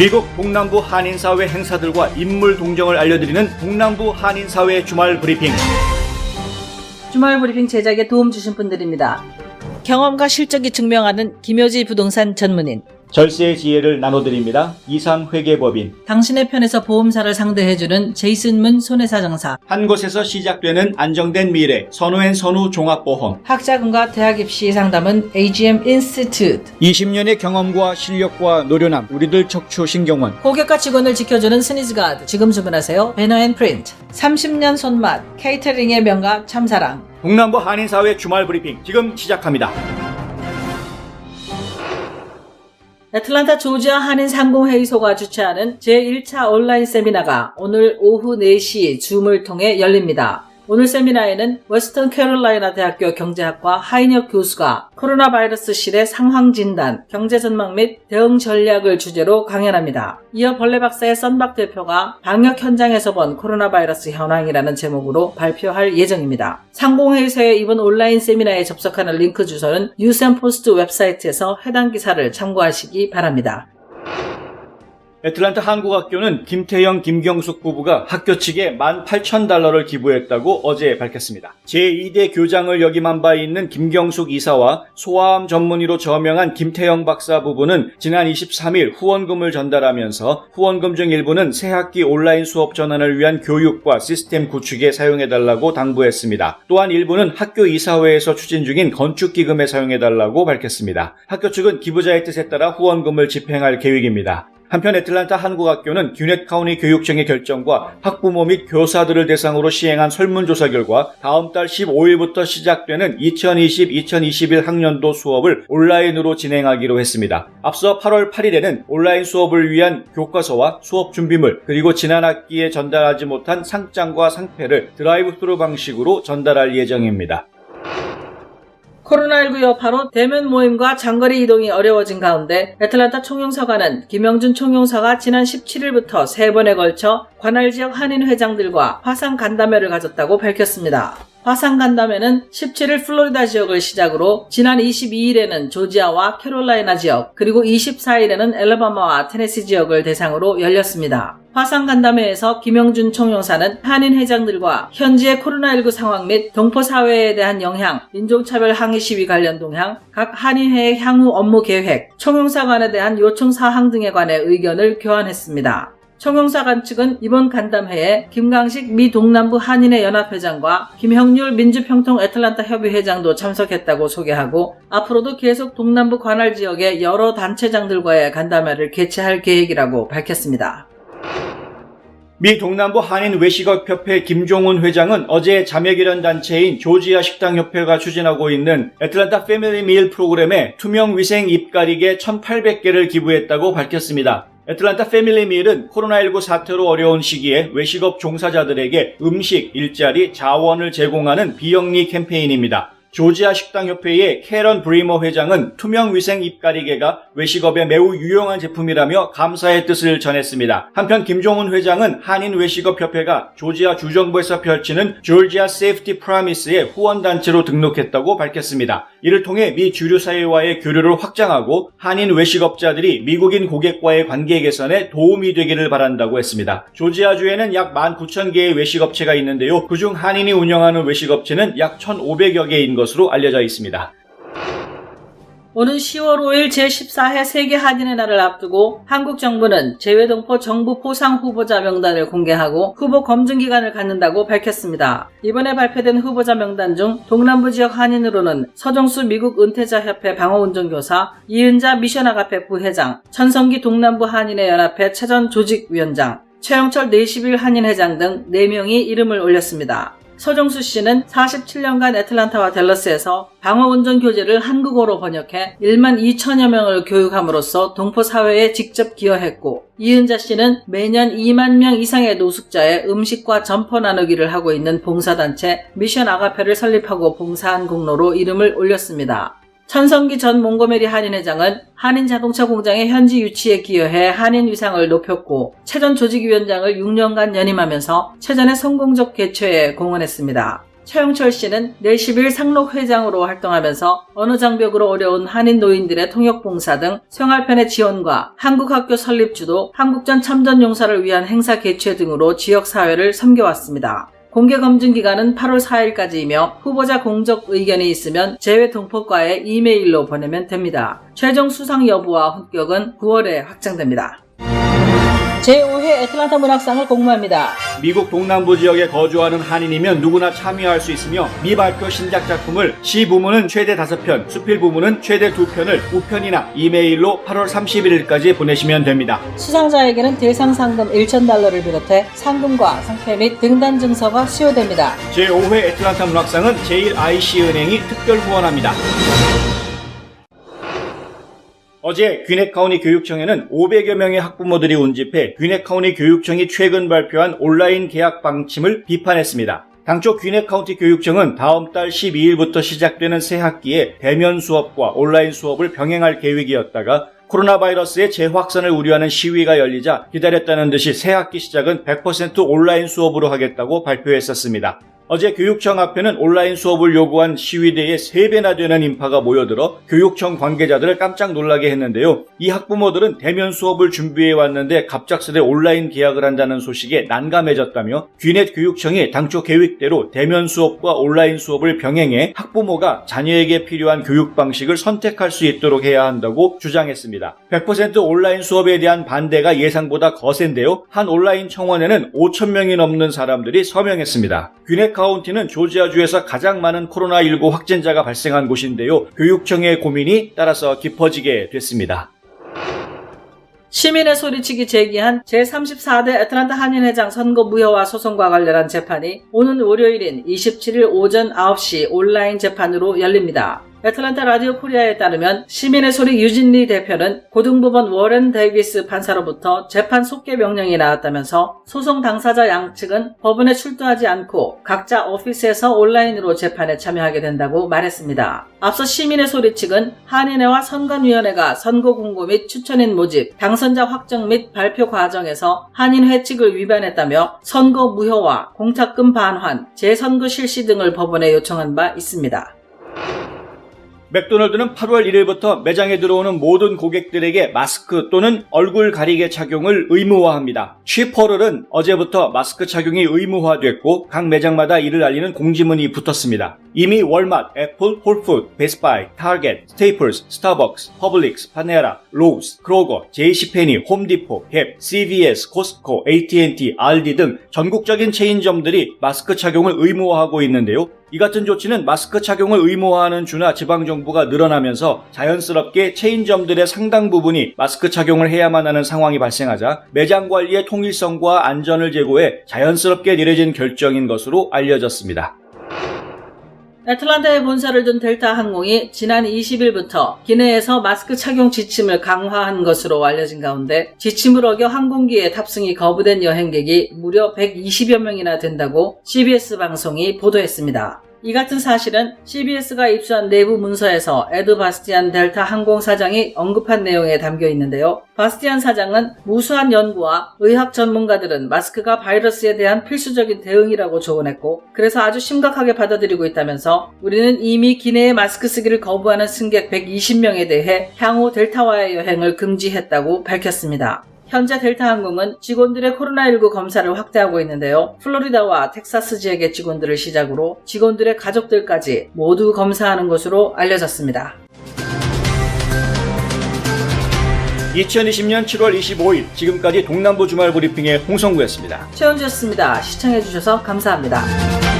미국 동남부 한인사회 행사들과 인물 동정을 알려드리는 동남부 한인사회 주말 브리핑. 주말 브리핑 제작에 도움 주신 분들입니다. 경험과 실적이 증명하는 김효지 부동산 전문인, 절세의 지혜를 나눠드립니다. 이상회계법인. 당신의 편에서 보험사를 상대해주는 제이슨 문 손해사정사, 한 곳에서 시작되는 안정된 미래. 선우앤 선우 종합보험. 학자금과 대학 입시 상담은 AGM 인스티튜트, 20년의 경험과 실력과 노련함. 우리들 척추 신경원. 고객과 직원을 지켜주는 스니즈가드, 지금 주문하세요. 배너앤프린트, 30년 손맛, 케이터링의 명가 참사랑, 동남부 한인사회 주말 브리핑 지금 시작합니다. 애틀란타 조지아 한인 상공회의소가 주최하는 제1차 온라인 세미나가 오늘 오후 4시 줌을 통해 열립니다. 오늘 세미나에는 웨스턴 캐롤라이나 대학교 경제학과 하인혁 교수가 코로나 바이러스 실의 상황 진단, 경제 전망 및 대응 전략을 주제로 강연합니다. 이어 벌레 박사의 썬박 대표가 방역 현장에서 본 코로나 바이러스 현황이라는 제목으로 발표할 예정입니다. 상공회의소의 이번 온라인 세미나에 접속하는 링크 주소는 유센포스트 웹사이트에서 해당 기사를 참고하시기 바랍니다. 애틀란타 한국학교는 김태영, 김경숙 부부가 학교 측에 18,000달러를 기부했다고 어제 밝혔습니다. 제2대 교장을 역임한 바 있는 김경숙 이사와 소아암 전문의로 저명한 김태영 박사 부부는 지난 23일 후원금을 전달하면서 후원금 중 일부는 새학기 온라인 수업 전환을 위한 교육과 시스템 구축에 사용해달라고 당부했습니다. 또한 일부는 학교 이사회에서 추진 중인 건축기금에 사용해달라고 밝혔습니다. 학교 측은 기부자의 뜻에 따라 후원금을 집행할 계획입니다. 한편 애틀란타 한국학교는 듀넷 카운티 교육청의 결정과 학부모 및 교사들을 대상으로 시행한 설문조사 결과 다음 달 15일부터 시작되는 2020-2021 학년도 수업을 온라인으로 진행하기로 했습니다. 앞서 8월 8일에는 온라인 수업을 위한 교과서와 수업 준비물 그리고 지난 학기에 전달하지 못한 상장과 상패를 드라이브 스루 방식으로 전달할 예정입니다. 코로나19 여파로 대면 모임과 장거리 이동이 어려워진 가운데 애틀란타 총영사관은 김영준 총영사가 지난 17일부터 세 번에 걸쳐 관할 지역 한인 회장들과 화상 간담회를 가졌다고 밝혔습니다. 화상 간담회는 17일 플로리다 지역을 시작으로 지난 22일에는 조지아와 캐롤라이나 지역 그리고 24일에는 엘라바마와 테네시 지역을 대상으로 열렸습니다. 화상 간담회에서 김영준 총영사는 한인 회장들과 현지의 코로나19 상황 및 동포 사회에 대한 영향, 인종차별 항의 시위 관련 동향, 각 한인회의 향후 업무 계획, 총영사관에 대한 요청 사항 등에 관해 의견을 교환했습니다. 총영사관 측은 이번 간담회에 김강식 미 동남부 한인회 연합회장과 김형률 민주평통 애틀란타 협의회장도 참석했다고 소개하고 앞으로도 계속 동남부 관할 지역의 여러 단체장들과의 간담회를 개최할 계획이라고 밝혔습니다. 미 동남부 한인 외식업협회 김종훈 회장은 어제 자매기련 단체인 조지아 식당협회가 추진하고 있는 애틀란타 패밀리 밀 프로그램에 투명 위생 입가리개 1,800개를 기부했다고 밝혔습니다. 애틀란타 패밀리 밀은 코로나19 사태로 어려운 시기에 외식업 종사자들에게 음식, 일자리, 자원을 제공하는 비영리 캠페인입니다. 조지아 식당협회의 캐런 브리머 회장은 투명 위생 입가리개가 외식업에 매우 유용한 제품이라며 감사의 뜻을 전했습니다. 한편 김종훈 회장은 한인 외식업협회가 조지아 주정부에서 펼치는 조지아 세이프티 프라미스의 후원단체로 등록했다고 밝혔습니다. 이를 통해 미 주류사회와의 교류를 확장하고 한인 외식업자들이 미국인 고객과의 관계 개선에 도움이 되기를 바란다고 했습니다. 조지아주에는 약 19,000개의 외식업체가 있는데요. 그중 한인이 운영하는 외식업체는 약 1,500여 개인 것으로 알려져 있습니다. 오는 10월 5일 제14회 세계 한인의 날을 앞두고 한국 정부는 재외동포 정부 포상 후보자 명단을 공개하고 후보 검증 기간을 갖는다고 밝혔습니다. 이번에 발표된 후보자 명단 중 동남부 지역 한인으로는 서정수 미국 은퇴자 협회 방어운전교사, 이은자 미션 아가페 부회장, 천성기 동남부 한인의 연합회 최전 조직위원장, 최영철 내시빌 한인회장 등 4명이 이름을 올렸습니다. 서정수 씨는 47년간 애틀란타와 댈러스에서 방어 운전 교재를 한국어로 번역해 1만 2천여 명을 교육함으로써 동포 사회에 직접 기여했고 이은자 씨는 매년 2만 명 이상의 노숙자의 음식과 점퍼 나누기를 하고 있는 봉사단체 미션 아가페를 설립하고 봉사한 공로로 이름을 올렸습니다. 천성기 전 몽고메리 한인회장은 한인 자동차 공장의 현지 유치에 기여해 한인 위상을 높였고 최전 조직위원장을 6년간 연임하면서 최전의 성공적 개최에 공헌했습니다. 최영철 씨는 내십일 상록 회장으로 활동하면서 어느 장벽으로 어려운 한인 노인들의 통역 봉사 등 생활편의 지원과 한국학교 설립 주도, 한국전 참전 용사를 위한 행사 개최 등으로 지역 사회를 섬겨왔습니다. 공개 검증 기간은 8월 4일까지이며 후보자 공적 의견이 있으면 제외 동포과에 이메일로 보내면 됩니다. 최종 수상 여부와 합격은 9월에 확정됩니다. 제5회 애틀란타 문학상을 공모합니다. 미국 동남부 지역에 거주하는 한인이면 누구나 참여할 수 있으며 미발표 신작 작품을 시 부문은 최대 5편, 수필 부문은 최대 2편을 우편이나 이메일로 8월 31일까지 보내시면 됩니다. 수상자에게는 대상 상금 1,000달러를 비롯해 상금과 상패 및 등단 증서가 수여됩니다. 제5회 애틀란타 문학상은 제1IC은행이 특별 후원합니다. 어제 귀넷카우니 교육청에는 500여 명의 학부모들이 운집해 귀넷카우니 교육청이 최근 발표한 온라인 계약 방침을 비판했습니다. 당초 귀넷카운티 교육청은 다음 달 12일부터 시작되는 새 학기에 대면 수업과 온라인 수업을 병행할 계획이었다가 코로나 바이러스의 재확산을 우려하는 시위가 열리자 기다렸다는 듯이 새 학기 시작은 100% 온라인 수업으로 하겠다고 발표했었습니다. 어제 교육청 앞에는 온라인 수업을 요구한 시위대의 3배나 되는 인파가 모여들어 교육청 관계자들을 깜짝 놀라게 했는데요. 이 학부모들은 대면 수업을 준비해 왔는데 갑작스레 온라인 계약을 한다는 소식에 난감해졌다며 귀넷 교육청이 당초 계획대로 대면 수업과 온라인 수업을 병행해 학부모가 자녀에게 필요한 교육 방식을 선택할 수 있도록 해야 한다고 주장했습니다. 100% 온라인 수업에 대한 반대가 예상보다 거센데요. 한 온라인 청원에는 5천 명이 넘는 사람들이 서명했습니다. 귀넷 카운티는 조지아주에서 가장 많은 코로나19 확진자가 발생한 곳인데요. 교육청의 고민이 따라서 깊어지게 됐습니다. 시민의 소리치기 제기한 제34대 애틀란타 한인회장 선거 무효화 소송과 관련한 재판이 오는 월요일인 27일 오전 9시 온라인 재판으로 열립니다. 애틀란타 라디오 코리아에 따르면 시민의 소리 유진리 대표는 고등법원 워렌 데이비스 판사로부터 재판 속개 명령이 나왔다면서 소송 당사자 양측은 법원에 출두하지 않고 각자 오피스에서 온라인으로 재판에 참여하게 된다고 말했습니다. 앞서 시민의 소리 측은 한인회와 선관위원회가 선거 공고 및 추천인 모집, 당선자 확정 및 발표 과정에서 한인회 측을 위반했다며 선거 무효화, 공탁금 반환, 재선거 실시 등을 법원에 요청한 바 있습니다. 맥도날드는 8월 1일부터 매장에 들어오는 모든 고객들에게 마스크 또는 얼굴 가리개 착용을 의무화합니다. 쉬퍼럴은 어제부터 마스크 착용이 의무화됐고 각 매장마다 이를 알리는 공지문이 붙었습니다. 이미 월마트, 애플, 홀푸드, 베스바이, 타겟, 스테이플스, 스타벅스, 퍼블릭스, 파네라, 로우스, 크로거, 제이시페니, 홈디포, 갭, CVS, 코스코, AT&T, 알디 등 전국적인 체인점들이 마스크 착용을 의무화하고 있는데요. 이 같은 조치는 마스크 착용을 의무화하는 주나 지방 정부가 늘어나면서 자연스럽게 체인점들의 상당 부분이 마스크 착용을 해야만 하는 상황이 발생하자 매장 관리의 통일성과 안전을 제고해 자연스럽게 내려진 결정인 것으로 알려졌습니다. 애틀란타에 본사를 둔 델타 항공이 지난 20일부터 기내에서 마스크 착용 지침을 강화한 것으로 알려진 가운데 지침을 어겨 항공기에 탑승이 거부된 여행객이 무려 120여 명이나 된다고 CBS 방송이 보도했습니다. 이 같은 사실은 CBS가 입수한 내부 문서에서 에드 바스티안 델타 항공 사장이 언급한 내용에 담겨 있는데요. 바스티안 사장은 무수한 연구와 의학 전문가들은 마스크가 바이러스에 대한 필수적인 대응이라고 조언했고, 그래서 아주 심각하게 받아들이고 있다면서 우리는 이미 기내에 마스크 쓰기를 거부하는 승객 120명에 대해 향후 델타와의 여행을 금지했다고 밝혔습니다. 현재 델타 항공은 직원들의 코로나19 검사를 확대하고 있는데요. 플로리다와 텍사스 지역의 직원들을 시작으로 직원들의 가족들까지 모두 검사하는 것으로 알려졌습니다. 2020년 7월 25일 지금까지 동남부 주말 브리핑의 홍성구였습니다. 최원주였습니다. 시청해주셔서 감사합니다.